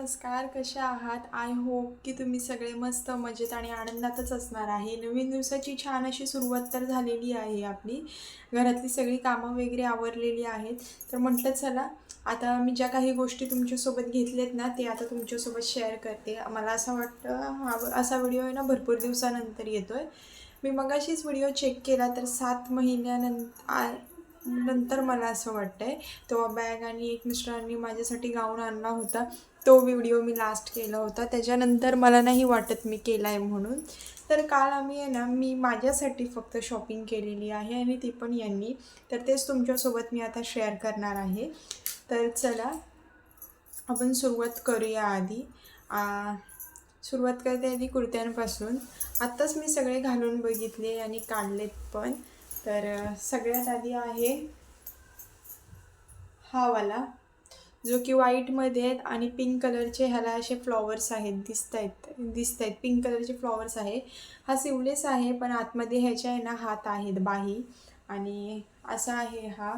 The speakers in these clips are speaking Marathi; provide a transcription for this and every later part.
नमस्कार कशा आहात? आय होप की तुम्ही सगळे मस्त मजेत आणि आनंदातच असणार आहे. नवीन दिवसाची छान अशी सुरुवात तर झालेली आहे आपली. घरातली सगळी कामं वगैरे आवरलेली आहेत. तर म्हटलं चला आता मी ज्या काही गोष्टी तुमच्यासोबत घेतल्यात ना ते आता तुमच्यासोबत शेअर करते. मला असं वाटतं हा असा व्हिडिओ आहे ना भरपूर दिवसानंतर येतो आहे मी मगाशीच व्हिडिओ चेक केला तर सात महिन्यानंतर नंतर मला असं वाटतं आहे तेव्हा बॅग आणि एक मिस्टरांनी माझ्यासाठी गाऊन आणला होता. तो व्हिडिओ मी लास्ट केला होता. त्याच्यानंतर मला नाही वाटत मी केला आहे म्हणून. तर काल आम्ही आहे ना मी माझ्यासाठी फक्त शॉपिंग केलेली आहे आणि ती पण यांनी. तर तेच तुमच्यासोबत मी आता शेअर करणार आहे. तर चला आपण सुरुवात करूया आधी. सुरुवात करते आधी कुर्त्यांपासून. आत्ताच मी सगळे घालून बघितले आणि काढलेत पण. तर सगळ्यात आधी आहे हा वाला जो की व्हाईटमध्ये आहेत आणि पिंक कलरचे ह्याला असे फ्लॉवर्स आहेत दिसत आहेत दिसत आहेत पिंक कलरचे फ्लॉवर्स आहे. हा सिवलेस आहे पण आतमध्ये ह्याच्या आहे ना हात आहेत बाही. आणि असा आहे हा.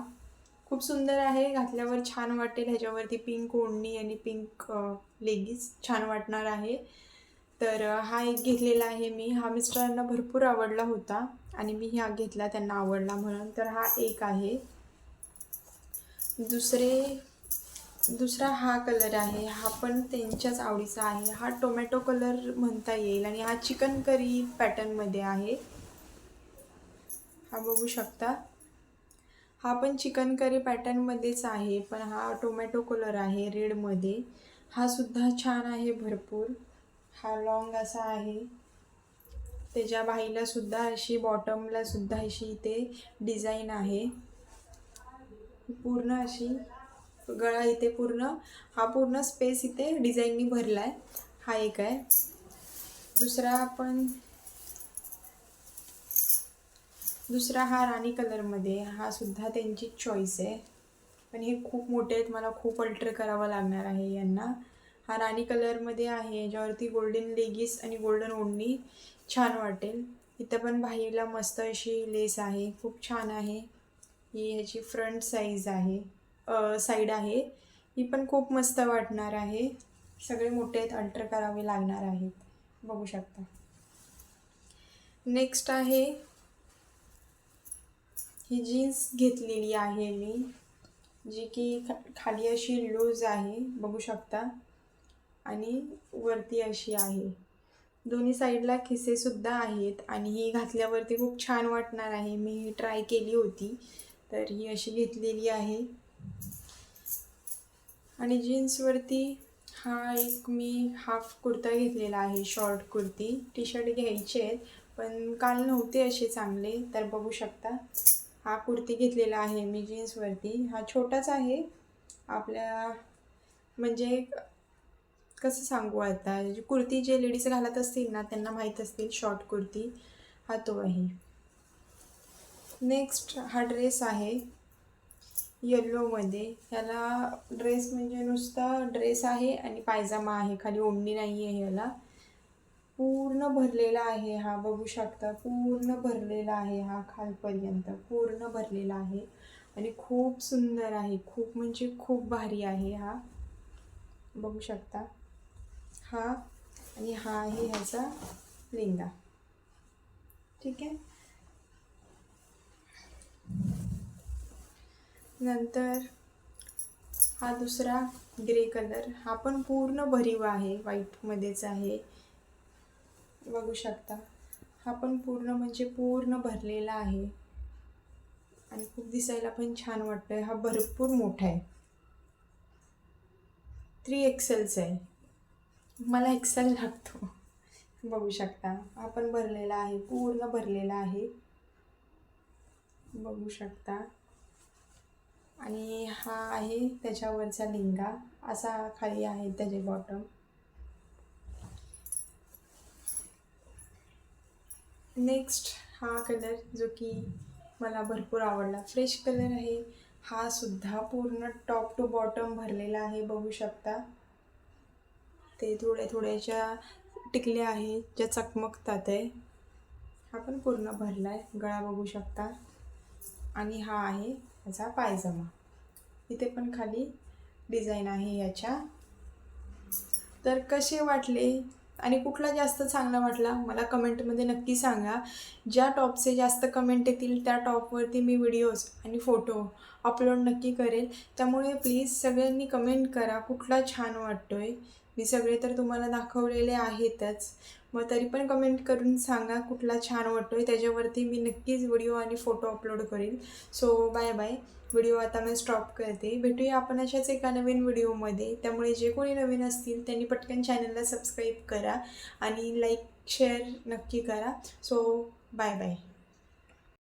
खूप सुंदर आहे. घातल्यावर छान वाटेल. ह्याच्यावरती पिंक ओढणी आणि पिंक लेगीज छान वाटणार आहे. तर हा एक घेतलेला आहे मी. हा मिस्टरांना भरपूर आवडला होता. आणि मी हा घेतला त्यांना आवडला म्हणून. तर हा एक आहे. दुसरे दुसरा हा कलर आहे. हा पण त्यांच्याच आवडीचा आहे. हा टोमॅटो कलर म्हणता येईल आणि हा चिकन करी पॅटर्नमध्ये आहे. हा बघू शकता. हा पण चिकन करी पॅटर्नमध्येच आहे पण हा टोमॅटो कलर आहे रेडमध्ये हा सुद्धा छान आहे भरपूर. हा लॉंग असा आहे. त्याच्या बाहीला सुद्धा अशी बॉटमला सुद्धा अशी इथे डिझाईन आहे. पूर्ण अशी गळा इथे पूर्ण हा पूर्ण स्पेस इथे डिझाईननी भरला आहे हा एक आहे. दुसरा आपण दुसरा हा राणी कलरमध्ये हा सुद्धा त्यांची चॉईस आहे. पण हे खूप मोठे आहेत मला खूप अल्टर करावं लागणार आहे यांना. हा राणी कलरमध्ये आहे याच्यावरती गोल्डन लेगीस आणि गोल्डन ओढणी छान वाटेल. इथं पण बाहीला मस्त अशी लेस आहे खूप छान आहे. ही ह्याची फ्रंट साईज आहे साईड आहे. ही पण खूप मस्त वाटणार आहे. सगळे मोठे आहेत अल्टर करावे लागणार आहेत. बघू शकता. नेक्स्ट आहे ही जीन्स घेतलेली आहे मी जी की खा खाली अशी लूज आहे. बघू शकता. आणि वरती अशी आहे. दोन्ही साईडला खिसेसुद्धा आहेत आणि ही घातल्यावरती खूप छान वाटणार आहे. मी ही ट्राय केली होती तर ही अशी घेतलेली आहे. आणि जीन्सवरती हा एक मी हाफ कुर्ता घेतलेला आहे शॉर्ट कुर्ती. टी शर्ट घ्यायचे आहेत पण काल नव्हते असे चांगले तर बघू शकता. हा कुर्ती घेतलेला आहे मी जीन्सवरती. हा छोटाच आहे. आपल्या म्हणजे कसं सांगू आता? कुर्ती जे लेडीज घालत असतील ना त्यांना माहीत असतील शॉर्ट कुर्ती. हा तो आहे. नेक्स्ट हा ड्रेस आहे. येल्लोमध्ये ह्याला ड्रेस म्हणजे नुसता ड्रेस आहे आणि पायजामा आहे. खाली ओढणी नाही आहे ह्याला. पूर्ण भरलेला आहे हा. बघू शकता. पूर्ण भरलेला आहे हा खालपर्यंत. पूर्ण भरलेला आहे. आणि खूप सुंदर आहे. खूप म्हणजे खूप भारी आहे हा. बघू शकता. हा आणि हा आहे ह्याचा लेंगा. ठीक आहे? नंतर हा दुसरा ग्रे कलर. हा पण पूर्ण भरीव आहे व्हाईटमध्येच आहे. बघू शकता. हा पण पूर्ण म्हणजे पूर्ण भरलेला आहे. आणि खूप दिसायला पण छान वाटतोय. हा भरपूर मोठा आहे. थ्री एक्सेलचा आहे. मला एक्सेल लागतो. बघू शकता. आपण भरलेला आहे पूर्ण भरलेला आहे. बघू शकता. आणि हा आहे त्याच्यावरचा लिंगा. असा खाली आहे त्याचे बॉटम नेक्स्ट हा कलर जो की मला भरपूर आवडला. फ्रेश कलर आहे. हा सुद्धा पूर्ण टॉप टू बॉटम भरलेला आहे. बघू शकता. ते थोड्या थोड्याशा टिकल्या आहेत ज्या चकमकतात आहे. हा पण पूर्ण भरला आहे गळा बघू शकता. आणि हा आहे याचा पायजमा. इथे पण खाली डिझाईन आहे याच्या. तर कसे वाटले? आणि कुठला जास्त चांगला वाटला? मला कमेंटमध्ये नक्की सांगा. ज्या टॉपचे जास्त कमेंट येतील त्या टॉपवरती मी व्हिडिओज आणि फोटो अपलोड नक्की करेल. त्यामुळे प्लीज सगळ्यांनी कमेंट करा कुठला छान वाटतो आहे मी सगळे तर तुम्हाला दाखवलेले आहेतच. मग तरी पण कमेंट करून सांगा कुठला छान वाटतो आहे त्याच्यावरती मी नक्कीच व्हिडिओ आणि फोटो अपलोड करेल सो बाय बाय व्हिडिओ आता मी स्टॉप करते. भेटूया आपण अशाच एका नवीन व्हिडिओमध्ये त्यामुळे जे कोणी नवीन असतील त्यांनी पटकन चॅनलला सबस्क्राईब करा आणि लाईक शेअर नक्की करा. So bye bye